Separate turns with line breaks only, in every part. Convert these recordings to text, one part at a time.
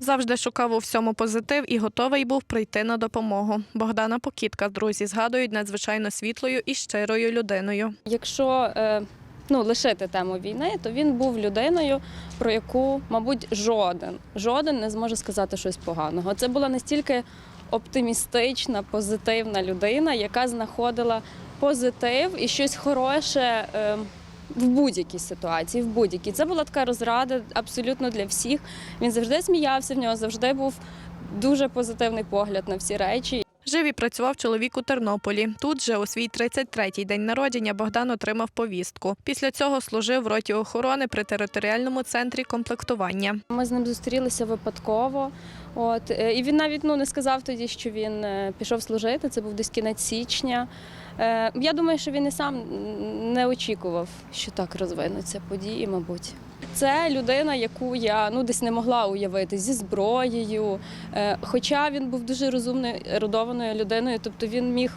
Завжди шукав у всьому позитив і готовий був прийти на допомогу. Богдана Покітка друзі згадують надзвичайно світлою і щирою людиною.
Якщо е, ну, лишити тему війни, то він був людиною, про яку, мабуть, жоден, жоден не зможе сказати щось поганого. Це була настільки оптимістична, позитивна людина, яка знаходила позитив і щось хороше. В будь-якій ситуації, в будь-якій. Це була така розрада абсолютно для всіх. Він завжди сміявся, в нього завжди був дуже позитивний погляд на всі речі.
Жив і працював чоловік у Тернополі. Тут же у свій 33-й день народження Богдан отримав повістку. Після цього служив в роті охорони при територіальному центрі комплектування.
Ми з ним зустрілися випадково. От е, і він навіть ну не сказав тоді, що він е, пішов служити. Це був десь кінець січня. Е, Я думаю, що він і сам не очікував, що так розвинуться події, мабуть. Це людина, яку я ну десь не могла уявити зі зброєю. Е, Хоча він був дуже розумною, родованою людиною, тобто він міг.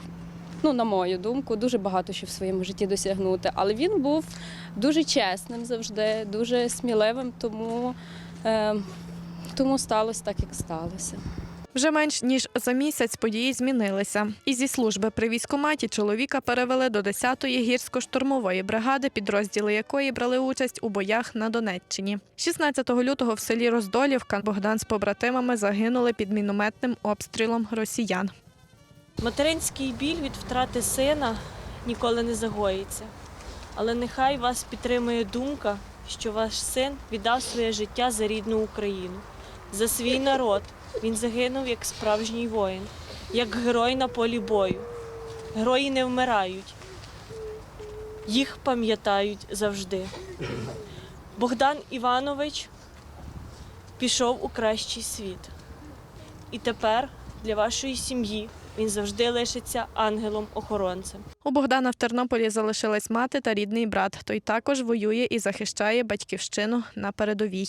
Ну, на мою думку, дуже багато що в своєму житті досягнути. Але він був дуже чесним завжди, дуже сміливим, тому, е, тому сталося так, як сталося.
Вже менш ніж за місяць події змінилися. І зі служби при військкоматі чоловіка перевели до 10-ї гірсько-штурмової бригади, підрозділи якої брали участь у боях на Донеччині. 16 лютого в селі Роздолівка Богдан з побратимами загинули під мінометним обстрілом росіян.
Материнський біль від втрати сина ніколи не загоїться. Але нехай вас підтримує думка, що ваш син віддав своє життя за рідну Україну, за свій народ. Він загинув як справжній воїн, як герой на полі бою. Герої не вмирають, їх пам'ятають завжди. Богдан Іванович пішов у кращий світ. І тепер для вашої сім'ї він завжди лишиться ангелом-охоронцем.
У Богдана в Тернополі залишилась мати та рідний брат. Той також воює і захищає батьківщину на передовій.